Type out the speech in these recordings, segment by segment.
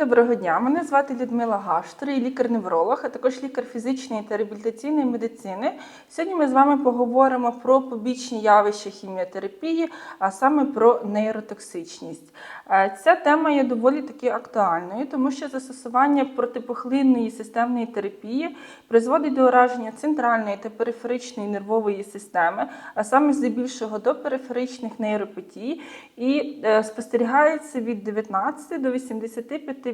доброго дня. Мене звати Людмила Гаштор, я лікар-невролог, а також лікар фізичної та реабілітаційної медицини. Сьогодні ми з вами поговоримо про побічні явища хіміотерапії, а саме про нейротоксичність. Е, Ця тема є доволі таки актуальною, тому що застосування протипухлинної системної терапії призводить до ураження центральної та периферичної нервової системи, а саме здебільшого до периферичних нейропатій, і е, спостерігається від 19 до 85%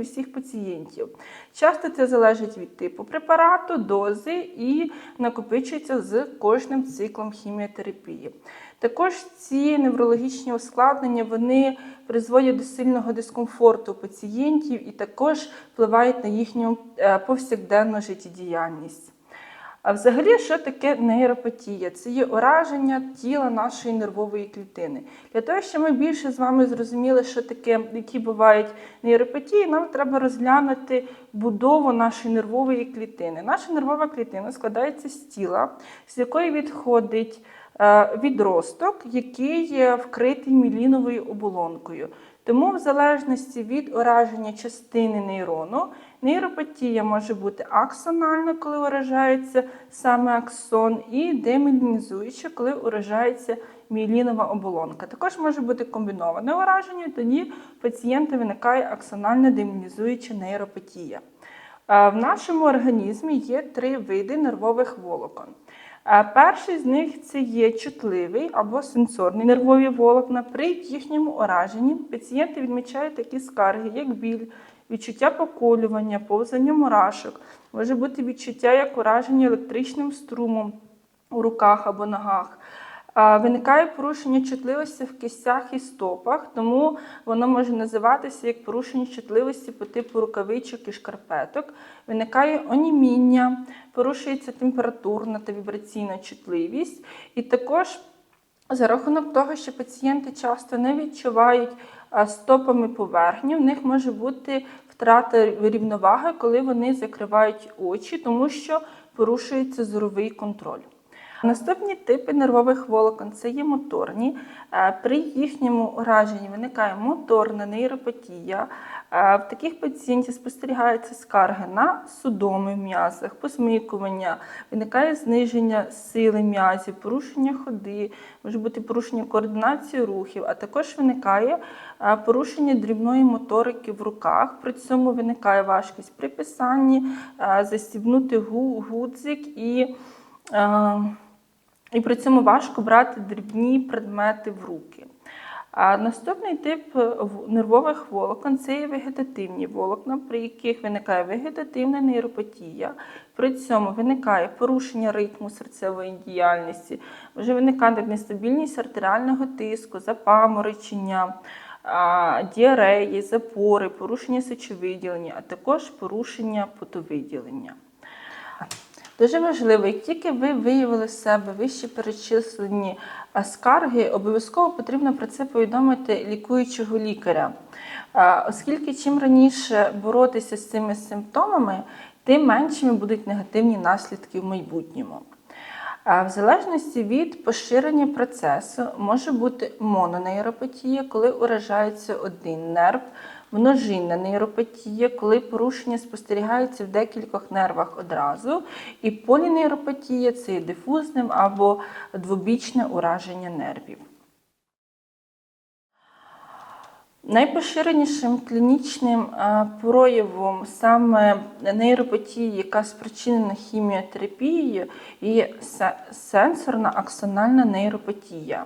усіх пацієнтів. Часто це залежить від типу препарату, дози і накопичується з кожним циклом хіміотерапії. Також ці неврологічні ускладнення вони призводять до сильного дискомфорту пацієнтів і також впливають на їхню е, повсякденну життєдіяльність. А взагалі, що таке нейропатія? Це є ураження тіла нашої нервової клітини. Для того, щоб ми більше з вами зрозуміли, що таке, які бувають нейропатії, нам треба розглянути будову нашої нервової клітини. Наша нервова клітина складається з тіла, з якої відходить е, відросток, який є вкритий міліновою оболонкою. Тому, в залежності від ураження частини нейрону, нейропатія може бути аксональна, коли уражається саме аксон, і демілінізуюча, коли уражається міелінова оболонка. Також може бути комбіноване ураження, тоді пацієнта виникає аксональна демілінізуюча нейропатія. В нашому організмі є три види нервових волокон. Е, Перший з них це є чутливий або сенсорний нервові волокна. При їхньому ураженні пацієнти відмічають такі скарги, як біль, відчуття поколювання, повзання мурашок, може бути відчуття як ураження електричним струмом у руках або ногах. Виникає порушення чутливості в кістях і стопах, тому воно може називатися як порушення чутливості по типу рукавичок і шкарпеток. Виникає оніміння, порушується температурна та вібраційна чутливість. І також за рахунок того, що пацієнти часто не відчувають стопами поверхню, в них може бути втрата рівноваги, коли вони закривають очі, тому що порушується зоровий контроль. Наступні типи нервових волокон це є моторні. Е, При їхньому ураженні виникає моторна нейропатія. Е, В таких пацієнтів спостерігаються скарги на судоми в м'язах, посмикування, виникає зниження сили м'язів, порушення ходи, може бути порушення координації рухів, а також виникає е, порушення дрібної моторики в руках. При цьому виникає важкість при писанні, застібнути гудзик і. І при цьому важко брати дрібні предмети в руки. А наступний тип е, нервових волокон це є вегетативні волокна, при яких виникає вегетативна нейропатія. При цьому виникає порушення ритму серцевої діяльності, може виникати нестабільність артеріального тиску, запаморочення, діареї, запори, порушення сечовиділення, а також порушення потовиділення. Дуже важливо, як тільки ви виявили в себе вище перечислені скарги, обов'язково потрібно про це повідомити лікуючого лікаря. Оскільки чим раніше боротися з цими симптомами, тим меншими будуть негативні наслідки в майбутньому. В залежності від поширення процесу може бути мононейропатія, коли уражається один нерв, множинна нейропатія, коли порушення спостерігається в декількох нервах одразу, і полінейропатія це є дифузним або двобічне ураження нервів. Найпоширенішим клінічним проявом саме нейропатії, яка спричинена хіміотерапією, є сенсорна аксональна нейропатія.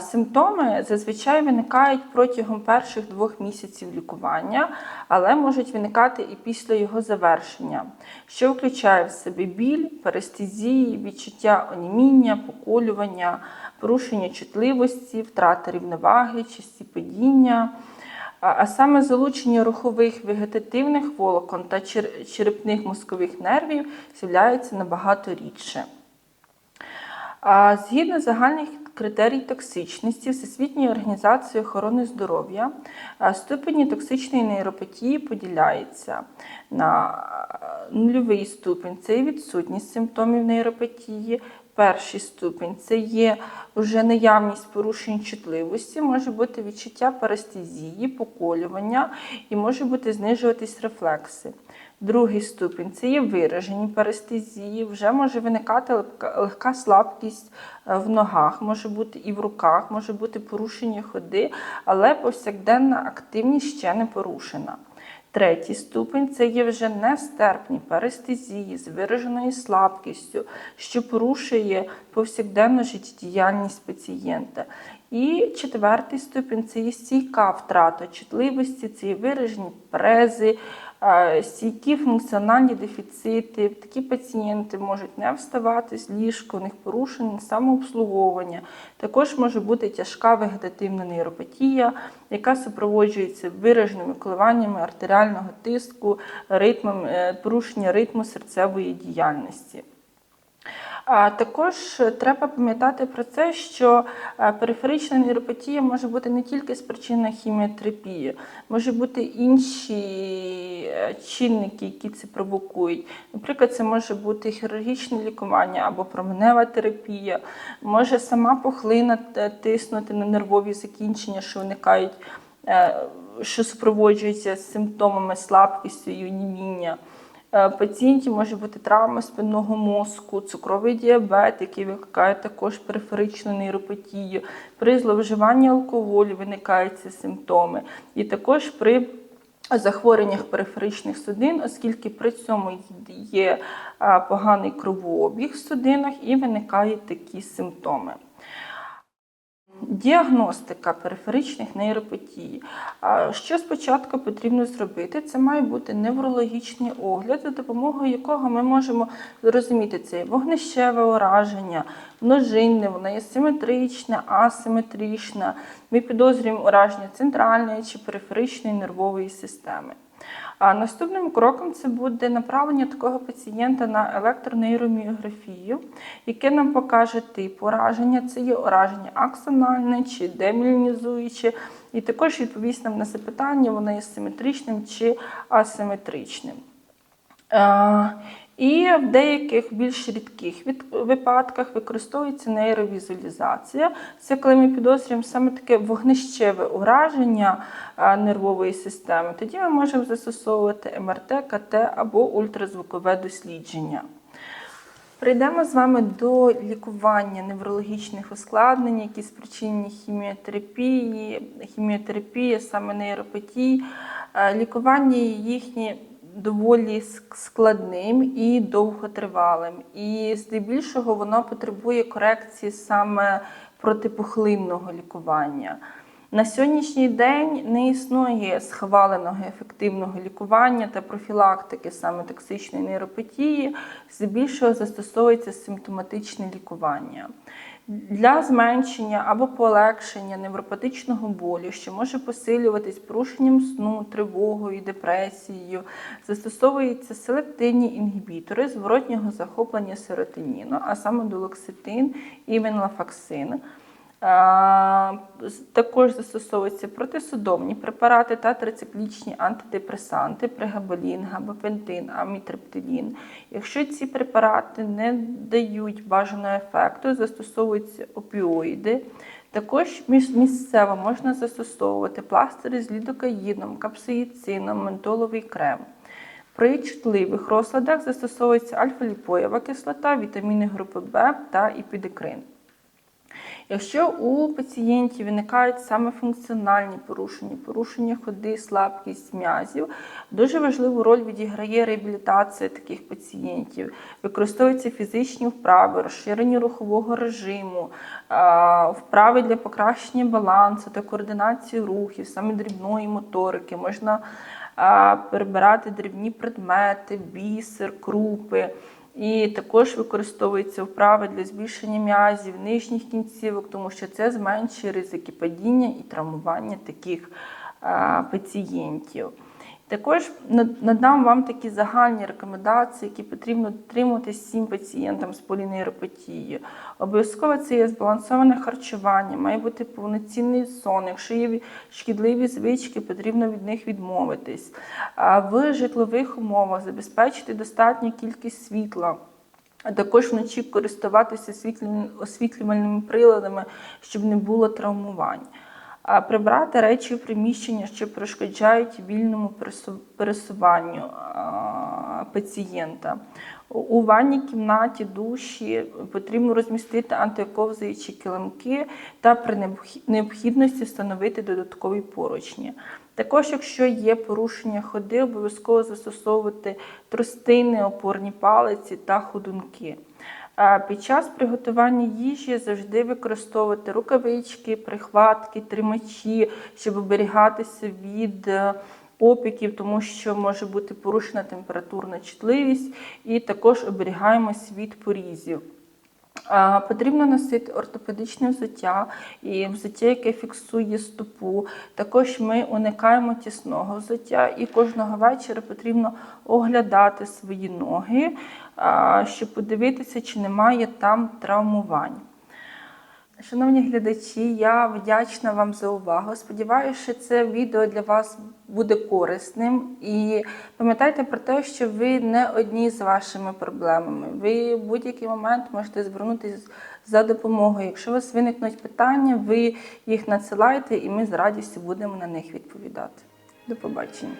Симптоми зазвичай виникають протягом перших двох місяців лікування, але можуть виникати і після його завершення, що включає в себе біль, парестезії, відчуття оніміння, поколювання, порушення чутливості, втрата рівноваги, часті падіння. А саме залучення рухових вегетативних волокон та черепних мозкових нервів з'являється набагато рідше. Згідно загальних критерій токсичності Всесвітньої організації охорони здоров'я, ступені токсичної нейропатії поділяються на нульовий ступінь це є відсутність симптомів нейропатії, перший ступінь це є вже наявність порушень чутливості, може бути відчуття парестезії, поколювання і може бути знижуватись рефлекси. Другий ступінь це є виражені парестезії, вже може виникати легка, слабкість е, в ногах, може бути і в руках, може бути порушення ходи, але повсякденна активність ще не порушена. Третій ступень це є вже нестерпні парестезії з вираженою слабкістю, що порушує повсякденну життєдіяльність пацієнта. І четвертий ступінь це є стійка втрата чутливості, це є виражені прези, стійкі функціональні дефіцити. Такі пацієнти можуть не вставати з ліжка, у них порушене самообслуговування. Також може бути тяжка вегетативна нейропатія, яка супроводжується вираженими коливаннями артеріального тиску, ритмом, е, порушення ритму серцевої діяльності. А також треба пам'ятати про це, що е, периферична нейропатія може бути не тільки спричинена хіміотерапією, може бути інші е, чинники, які це провокують. Наприклад, це може бути хірургічне лікування або променева терапія, може сама пухлина е, тиснути на нервові закінчення, що виникають, що супроводжуються симптомами слабкістю і оніміння. Е, Пацієнтів може бути травма спинного мозку, цукровий діабет, який викликає також периферичну нейропатію. При зловживанні алкоголю виникають ці симптоми. І також при захворюваннях периферичних судин, оскільки при цьому є е, поганий кровообіг в судинах і виникають такі симптоми. Діагностика периферичних нейропатій. Що спочатку потрібно зробити? Це має бути неврологічний огляд, за допомогою якого ми можемо зрозуміти це вогнищеве ураження, множинне, воно є симетричне, асиметричне. Ми підозрюємо ураження центральної чи периферичної нервової системи. А наступним кроком це буде направлення такого пацієнта на електронейроміографію, яке нам покаже тип ураження. Це є ураження аксональне чи демілінізуюче, і також відповість нам на запитання, воно є симетричним чи асиметричним. І в деяких більш рідких випадках використовується нейровізуалізація. Це коли ми підозрюємо саме таке вогнищеве ураження нервової системи. Тоді ми можемо застосовувати МРТ, КТ або ультразвукове дослідження. Прийдемо з вами до лікування неврологічних ускладнень, які спричинені хіміотерапії, хіміотерапія, саме нейропатій, лікування їхні доволі складним і довготривалим. І здебільшого воно потребує корекції саме протипухлинного лікування. На сьогоднішній день не існує схваленого ефективного лікування та профілактики саме токсичної нейропатії, здебільшого застосовується симптоматичне лікування. Для зменшення або полегшення невропатичного болю, що може посилюватись порушенням сну, тривогою, депресією, застосовуються селективні інгібітори зворотнього захоплення серотоніну, а саме долокситин і венлафаксин. Також застосовуються протисудомні препарати та трициклічні антидепресанти, пригабалін, габапентин, амітриптилін. Якщо ці препарати не дають бажаного ефекту, застосовуються опіоїди. Також місцево можна застосовувати пластири з лідокаїном, капсаїцином, ментоловий крем. При чутливих розладах застосовується альфа-ліпоєва кислота, вітаміни групи В та іпідекрин. Якщо у пацієнтів виникають саме функціональні порушення, порушення ходи, слабкість м'язів, дуже важливу роль відіграє реабілітація таких пацієнтів, використовуються фізичні вправи, розширення рухового режиму, вправи для покращення балансу та координації рухів, саме дрібної моторики, можна перебирати дрібні предмети, бісер, крупи. І також використовуються вправи для збільшення м'язів, нижніх кінцівок, тому що це зменшує ризики падіння і травмування таких пацієнтів. Також надам вам такі загальні рекомендації, які потрібно дотримувати всім пацієнтам з полінейропатією. Обов'язково це є збалансоване харчування, має бути повноцінний сон. Якщо є шкідливі звички, потрібно від них відмовитись. В житлових умовах забезпечити достатню кількість світла. А також вночі користуватися освітлювальними приладами, щоб не було травмувань. Прибрати речі приміщення, що перешкоджають вільному пересуванню пацієнта. У- ванній кімнаті, душі потрібно розмістити антиковзуючі килимки та при необхідності встановити додаткові поручні. Також, якщо є порушення ходи, обов'язково застосовувати тростини, опорні палиці та ходунки. Під час приготування їжі завжди використовувати рукавички, прихватки, тримачі, щоб оберігатися від е, опіків, тому що може бути порушена температурна чутливість, і також оберігаємось від порізів. Потрібно носити ортопедичне взуття і взуття, яке фіксує стопу. Також ми уникаємо тісного взуття і кожного вечора потрібно оглядати свої ноги, щоб подивитися, чи немає там травмувань. Шановні глядачі, я вдячна вам за увагу. Сподіваюся, що це відео для вас буде корисним. І пам'ятайте про те, що ви не одні з вашими проблемами. Ви в будь-який момент можете звернутися за допомогою. Якщо у вас виникнуть питання, ви їх надсилайте, і ми з радістю будемо на них відповідати. До побачення.